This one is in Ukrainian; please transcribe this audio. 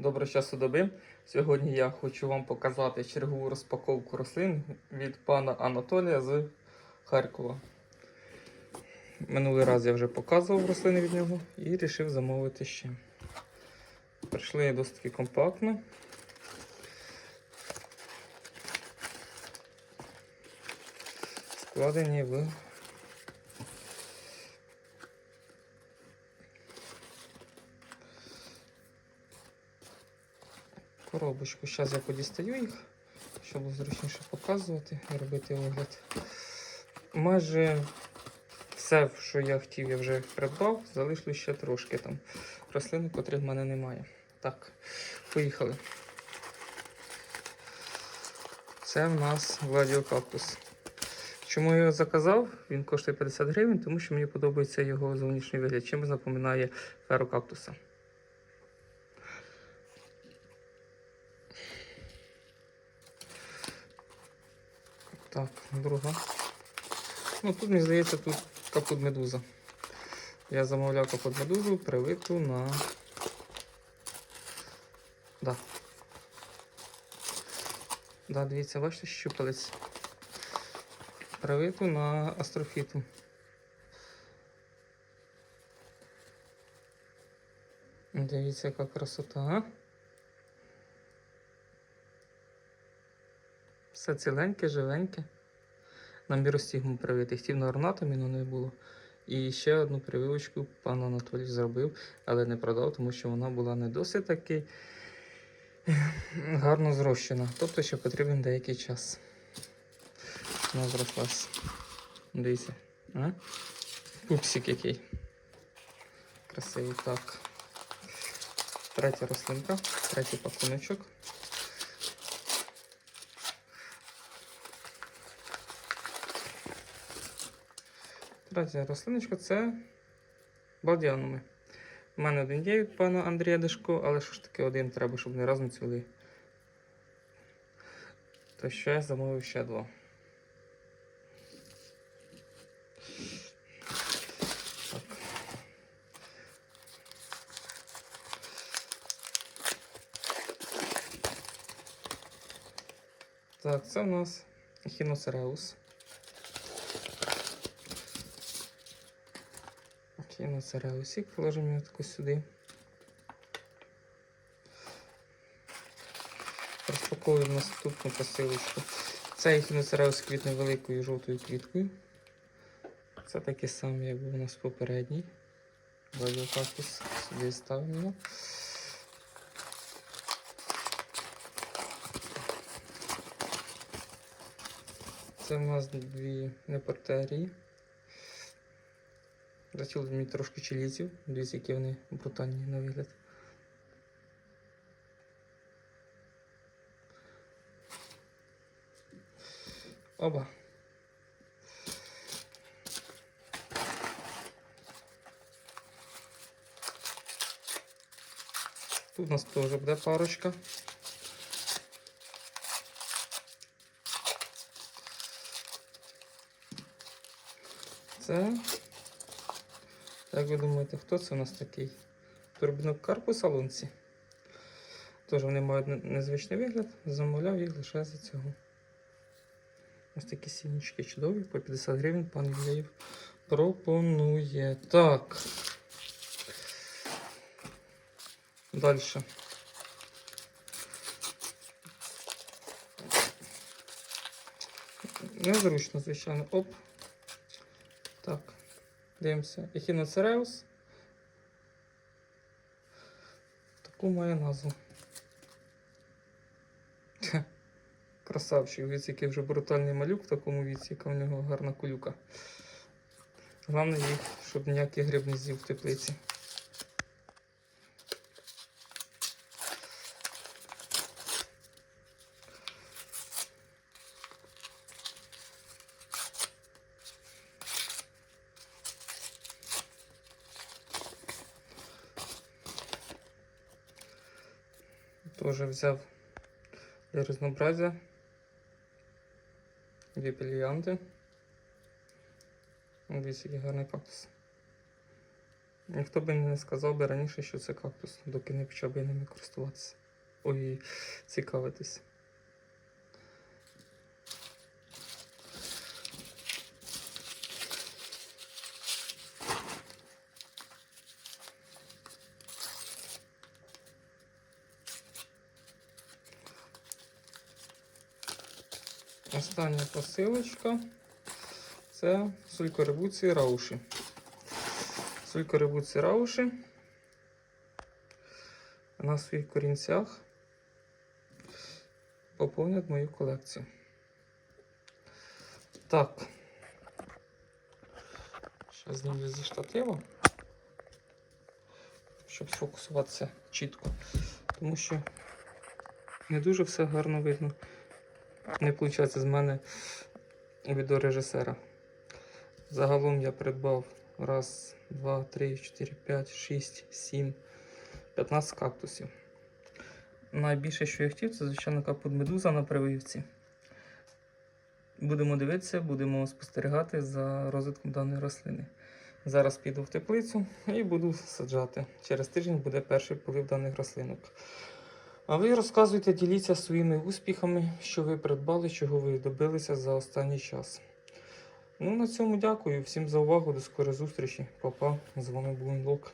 Доброго часу доби. Сьогодні я хочу вам показати чергову розпаковку рослин від пана Анатолія з Харкова. Минулий раз я вже показував рослини від нього і вирішив замовити ще. Прийшли досить таки компактно. Складені в коробочку. Зараз я подістаю їх, щоб зручніше показувати і робити огляд. Майже все, що я хотів, я вже придбав, залишилось ще трошки там рослин, котрих в мене немає. Так, поїхали. Це в нас гладіокактус. Чому я його заказав? Він коштує 50 гривень, тому що мені подобається його зовнішній вигляд. Чимось напоминає ферокактуса. Так, друга. Ну тут, мені здається, тут капут медуза. Я замовляв капут медузу, привиту на. Да. Да, дивіться, бачите, щупалець. Привиту на астрофіту. Дивіться, яка красота. Все ціленьке, живеньке. На міростігму привити. Хотів на орнатомі, але не було. І ще одну прививочку пан Анатолій зробив, але не продав, тому що вона була не досить таки гарно зрощена. Тобто ще потрібен деякий час. Вона зрослась. Дивіться. А? Пупсик який. Красивий так. Третя рослинка, третій пакуночок. Третя рослиночка це балдіануми. У мене один є від пана Андрія Дешко, але що ж таки один треба, щоб не разом цвіли. То що я замовив ще два. Так. Так, це у нас Ехіноцереус. Ехіноцереусик, положимо його сюди. Розпаковуємо наступну посилочку. Це ехіноцереус квітне великою жовтою квіткою. Це такий самий, як був у нас попередній. Радіокактус сюди ставимо. Це в нас дві непортерії. Затіли мені трошки чилійців. Дивіться, які вони брутальні на вигляд. Оба. Тут у нас теж буде парочка. Це. Як ви думаєте, хто це у нас такий? Турбінок карпус алунці. Тож вони мають незвичний вигляд, замовляв їх лише за цього. Ось такі сінічки чудові, по 50 гривень пан Ілеєв пропонує. Так. Далі. Незручно, звичайно. Оп. Дивимося. Ехіноцереус. Таку має назву. Красавчик, дивіться, який вже брутальний малюк в такому віці, яка в нього гарна кулюка. Головне їх, щоб ніяких гриб не з'їв в теплиці. Тоже взяв для разнообразия дві бриллианты. Дивіться, який гарний кактус. Ніхто би не сказав би раніше, що це кактус, доки не почав би ними користуватися. Ой, цікавитись. Остання посилочка це сулькорибуці рауші. Сулькорибуці рауші на своїх корінцях поповнять мою колекцію. Так. Зараз знімлю зі штатива, щоб сфокусуватися чітко, тому що не дуже все гарно видно. Не виходить з мене відеорежисера. Загалом я придбав раз, два, три, чотири, п'ять, шість, сім, 15 кактусів. Найбільше, що я хотів, це звичайно капут медуза на прививці. Будемо дивитися, будемо спостерігати за розвитком даної рослини. Зараз піду в теплицю і буду саджати. Через тиждень буде перший полив даних рослинок. А ви розказуйте, діліться своїми успіхами, що ви придбали, чого ви добилися за останній час. Ну, на цьому дякую. Всім за увагу. До скорої зустрічі. Па-па. З вами був Unlock.